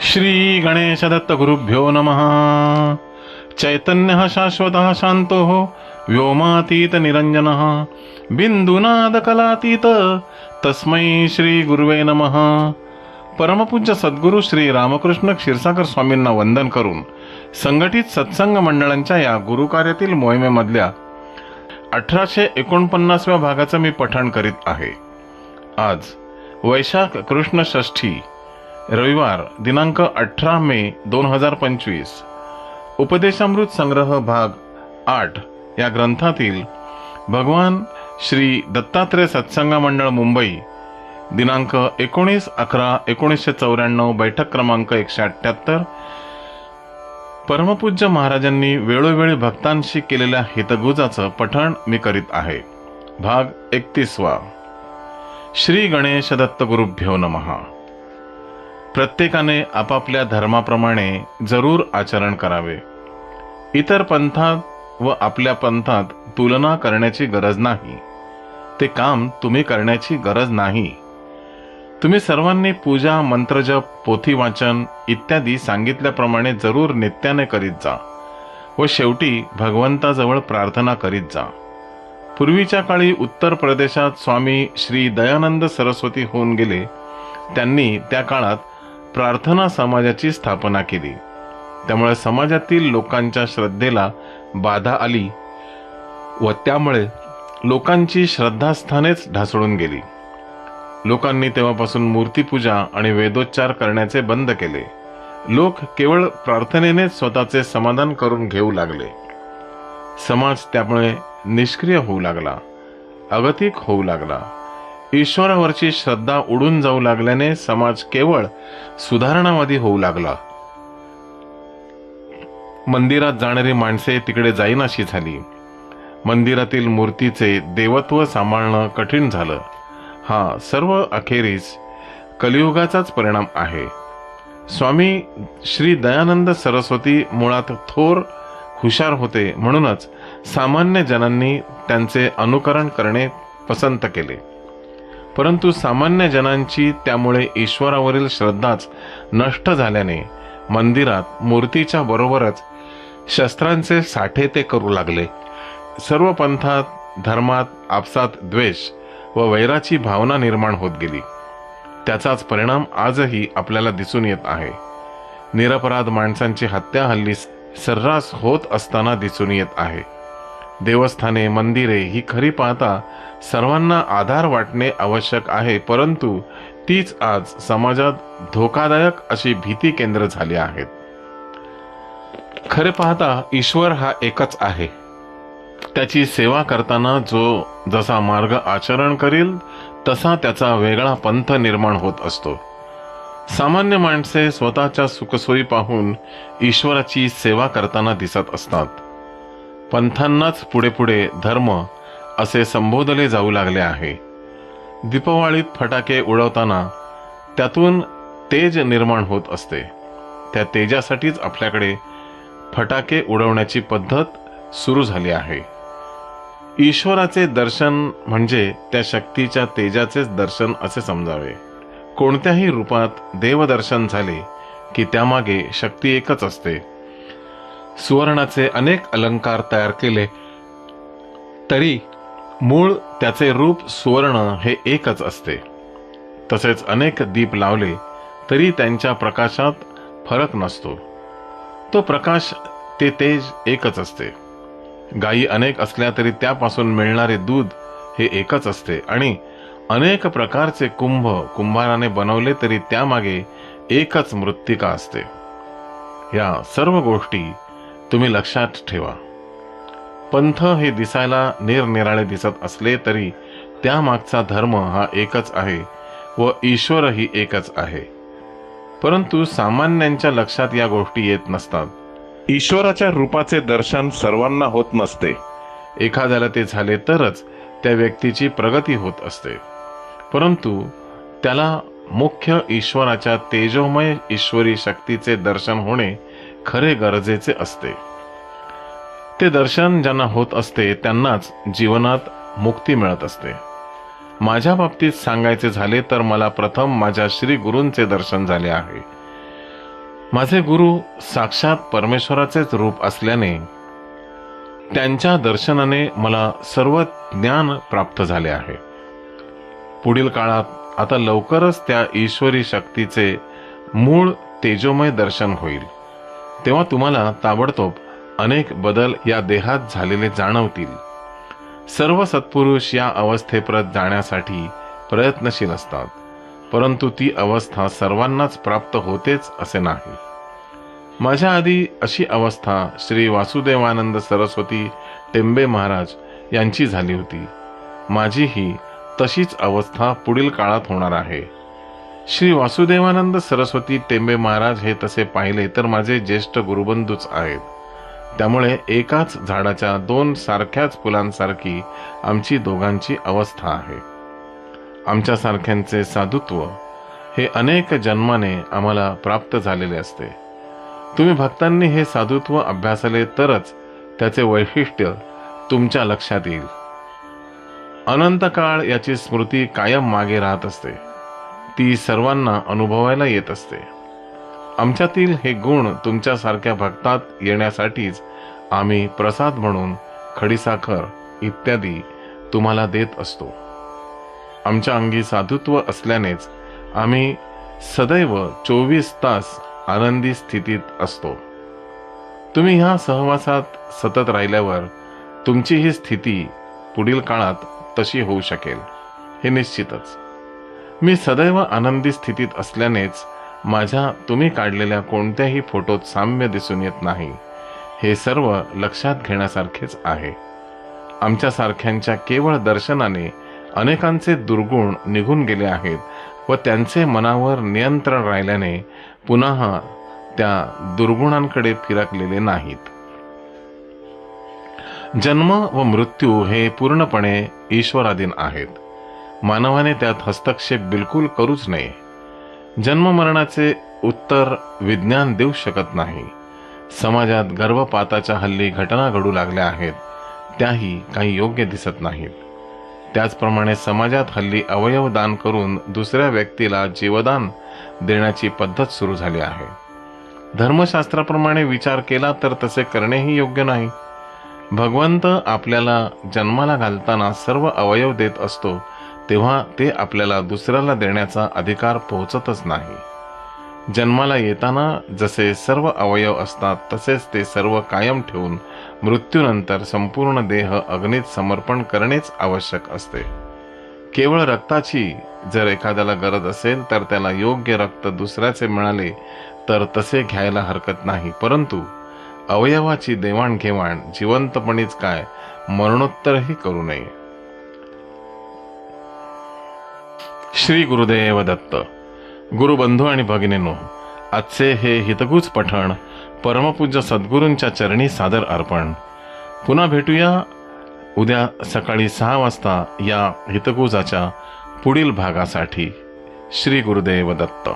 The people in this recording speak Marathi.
श्री गणेश दत्त गुरुभ्यो नमः। चैतन्य शाश्वत शांतो व्योमातीत निरंजन बिंदुनाद कलातीत तस्मै श्री गुरुवे नमः। परमपूज्य सद्गुरू श्री रामकृष्ण क्षीरसागर स्वामींना वंदन करून संघटित सत्संग मंडळांच्या या गुरुकार्यातील मोहिमेमधल्या अठराशे एकोणपन्नासव्या भागाचं मी पठण करीत आहे. आज वैशाख कृष्ण षष्ठी रविवार दिनांक अठरा मे दोन हजार पंचवीस. उपदेशामृत संग्रह भाग आठ या ग्रंथातील भगवान श्री दत्तात्रय सत्संग मंडळ मुंबई दिनांक एकोणीस अकरा एकोणीसशे चौऱ्याण्णव बैठक क्रमांक एकशे अठ्ठ्याहत्तर. परमपूज्य महाराजांनी वेळोवेळी भक्तांशी केलेल्या हितगुजाचं पठण मी करीत आहे. भाग एकतीसवा. श्री गणेश दत्त गुरुभ्यो नमहा प्रत्येकाने आपापल्या धर्माप्रमाणे जरूर आचरण करावे. इतर पंथात व आपल्या पंथात तुलना करण्याची गरज नाही. ते काम तुम्ही करण्याची गरज नाही. तुम्ही सर्वांनी पूजा मंत्रजप पोथी वाचन इत्यादी सांगितल्याप्रमाणे जरूर नित्याने करीत जा व शेवटी भगवंताजवळ प्रार्थना करीत जा. पूर्वीच्या काळी उत्तर प्रदेशात स्वामी श्री दयानंद सरस्वती होऊन गेले. त्यांनी त्या काळात प्रार्थना समाजाची स्थापना केली. त्यामुळे समाजातील लोकांच्या श्रद्धेला बाधा आली व त्यामुळे लोकांची श्रद्धास्थानेच ढासळून गेली. लोकांनी तेव्हापासून मूर्तीपूजा आणि वेदोच्चार करण्याचे बंद केले. लोक केवळ प्रार्थनेनेच स्वतःचे समाधान करून घेऊ लागले. समाज त्यामुळे निष्क्रिय होऊ लागला अगतिक होऊ लागला. ईश्वरावरची श्रद्धा उडून जाऊ लागल्याने समाज केवळ सुधारणावादी होऊ लागला. मंदिरात जाणारी माणसे तिकडे जाईनाशी झाली. मंदिरातील मूर्तीचे देवत्व सांभाळणं कठीण झालं. हा सर्व अखेरीस कलियुगाचाच परिणाम आहे. स्वामी श्री दयानंद सरस्वती मुळात थोर हुशार होते म्हणूनच सामान्य जनांनी त्यांचे अनुकरण करणे पसंत केले. परंतु सामान्य जनांची त्यामुळे ईश्वरावरील श्रद्धाच नष्ट झाल्याने मंदिरात मूर्तीच्या बरोबरच शस्त्रांचे साठे ते करू लागले. सर्व पंथात धर्मात आपसात द्वेष व वैराची भावना निर्माण होत गेली. त्याचाच परिणाम आजही आपल्याला दिसून येत आहे. निरपराध माणसांची हत्या हल्ली सर्रास होत असताना दिसून येत आहे. देवस्थाने मंदिरे ही खरी पाहता सर्वांना आधार वाटणे आवश्यक आहे परंतु तीच आज समाजात धोकादायक अशी भीती केंद्र झाली आहेत. खरे पाहता ईश्वर हा एकच आहे. त्याची सेवा करताना जो जसा मार्ग आचरण करील तसा त्याचा वेगळा पंथ निर्माण होत असतो. सामान्य माणसे स्वतःच्या सुखसोयी पाहून ईश्वराची सेवा करताना दिसत असतात. पंथांनाच पुढे पुढे धर्म असे संबोधले जाऊ लागले आहे. दीपवाळीत फटाके उडवताना त्यातून तेज निर्माण होत असते. त्या तेजासाठीच आपल्याकडे फटाके उडवण्याची पद्धत सुरू झाली आहे. ईश्वराचे दर्शन म्हणजे त्या शक्तीच्या तेजाचेच दर्शन असे समजावे. कोणत्याही रूपात देवदर्शन झाले की त्यामागे शक्ती एकच असते. सुवर्णाचे अनेक अलंकार तयार केले. तरी मूळ त्याचे रूप सुवर्ण हे एकच असते. तसेच अनेक दीप लावले तरी त्यांच्या प्रकाशात फरक नसतो. तो प्रकाश ते तेज एकच असते. गायी अनेक असल्या तरी त्यापासून मिळणारे दूध हे एकच असते आणि अनेक प्रकारचे कुंभ कुंभाराने बनवले तरी त्यामागे एकच मृत्तिका असते. या सर्व गोष्टी तुम्ही लक्षात ठेवा. पंथ हे दिसायला निरनिराळे दिसत असले तरी त्यामागचा धर्म हा एकच आहे व ईश्वरही एकच आहे. परंतु सामान्यांच्या लक्षात या गोष्टी येत नसतात. ईश्वराच्या रूपाचे दर्शन सर्वांना होत नसते. एखाद्याला ते झाले तरच त्या व्यक्तीची प्रगती होत असते. परंतु त्याला मुख्य ईश्वराच्या तेजोमय ईश्वरी शक्तीचे दर्शन होणे खरे गरजेचे असते. ते दर्शन ज्यांना होत असते त्यांनाच जीवनात मुक्ती मिळत असते. माझ्या बाबतीत सांगायचे झाले तर मला प्रथम माझ्या श्री गुरूंचे दर्शन झाले आहे. माझे गुरु साक्षात परमेश्वराचेच रूप असल्याने त्यांच्या दर्शनाने मला सर्व ज्ञान प्राप्त झाले आहे. पुढील काळात आता लवकरच त्या ईश्वरी शक्तीचे मूळ तेजोमय दर्शन होईल. तेव्हा तुम्हाला ताबडतोब अनेक बदल या देहात झालेले जाणवतील. सर्व सत्पुरुष या अवस्थेप्रत जाण्यासाठी प्रयत्नशील असतात परंतु ती अवस्था सर्वांनाच प्राप्त होतेच असे नाही. माझ्या आधी अशी अवस्था श्री वासुदेवानंद सरस्वती टेंबे महाराज यांची झाली होती. माझीही तशीच अवस्था पुढील काळात होणार आहे. श्री वासुदेवानंद सरस्वती टेंबे महाराज हे तसे पाहिले तर माझे ज्येष्ठ गुरुबंधूच आहेत. त्यामुळे एकाच झाडाच्या दोन सारख्याच फुलांसारखी आमची दोघांची अवस्था आहे. आमच्यासारख्यांचे साधुत्व हे अनेक जन्माने आम्हाला प्राप्त झालेले असते. तुम्ही भक्तांनी हे साधुत्व अभ्यासले तरच त्याचे वैशिष्ट्य तुमच्या लक्षात येईल. अनंत काळ याची स्मृती कायम मागे राहत असते. ती सर्वांना अनुभवायला येत असते. आमच्यातील हे गुण तुमच्यासारख्या भक्तात येण्यासाठीच आम्ही प्रसाद म्हणून खडीसाखर इत्यादी तुम्हाला देत असतो. आमच्या अंगी साधुत्व असल्यानेच आम्ही सदैव चोवीस तास आनंदी स्थितीत असतो. तुम्ही ह्या सहवासात सतत राहिल्यावर तुमची ही स्थिती पुढील काळात तशी होऊ शकेल हे निश्चितच. मी सदैव आनंदी स्थितीत असल्यानेच माझ्या तुम्ही काढलेल्या कोणत्याही फोटोत साम्य दिसून येत नाही. हे सर्व लक्षात घेण्यासारखेच आहे. आमच्यासारख्यांच्या केवळ दर्शनाने अनेकांचे दुर्गुण निघून गेले आहेत व त्यांचे मनावर नियंत्रण राहिल्याने पुन्हा त्या दुर्गुणांकडे फिरकलेले नाहीत. जन्म व मृत्यू हे पूर्णपणे ईश्वराधीन आहेत. मानवाने त्यात हस्तक्षेप बिलकुल करूच नये. जन्म मरणाचे उत्तर विज्ञान देऊ शकत नाही. समाजात गर्भपाताच्या हल्ली घटना घडू लागल्या आहेत. त्याही काही योग्य दिसत नाहीत. त्याचप्रमाणे समाजात हल्ली अवयव दान करून दुसऱ्या व्यक्तीला जीवदान देण्याची पद्धत सुरू झाली आहे. धर्मशास्त्राप्रमाणे विचार केला तर तसे करणेही योग्य नाही. भगवंत आपल्याला जन्माला घालताना सर्व अवयव देत असतो तेव्हा ते आपल्याला दुसऱ्याला देण्याचा अधिकार पोहोचतच नाही. जन्माला येताना जसे सर्व अवयव असतात तसेच ते सर्व कायम ठेवून मृत्यूनंतर संपूर्ण देह अग्नीत समर्पण करणेच आवश्यक असते. केवळ रक्ताची जर एखाद्याला गरज असेल तर त्याला योग्य रक्त दुसऱ्याचे मिळाले तर तसे घ्यायला हरकत नाही. परंतु अवयवाची देवाणघेवाण जिवंतपणीच काय मरणोत्तरही करू नये. श्री गुरुदेव दत्त. गुरुबंधू आणि भगिनीनो आजचे हे हितगुज पठण परमपूज्य सद्गुरूंच्या चरणी सादर अर्पण. पुन्हा भेटूया उद्या सकाळी सहा वाजता या हितगुजाच्या पुढील भागासाठी. श्री गुरुदेव दत्त.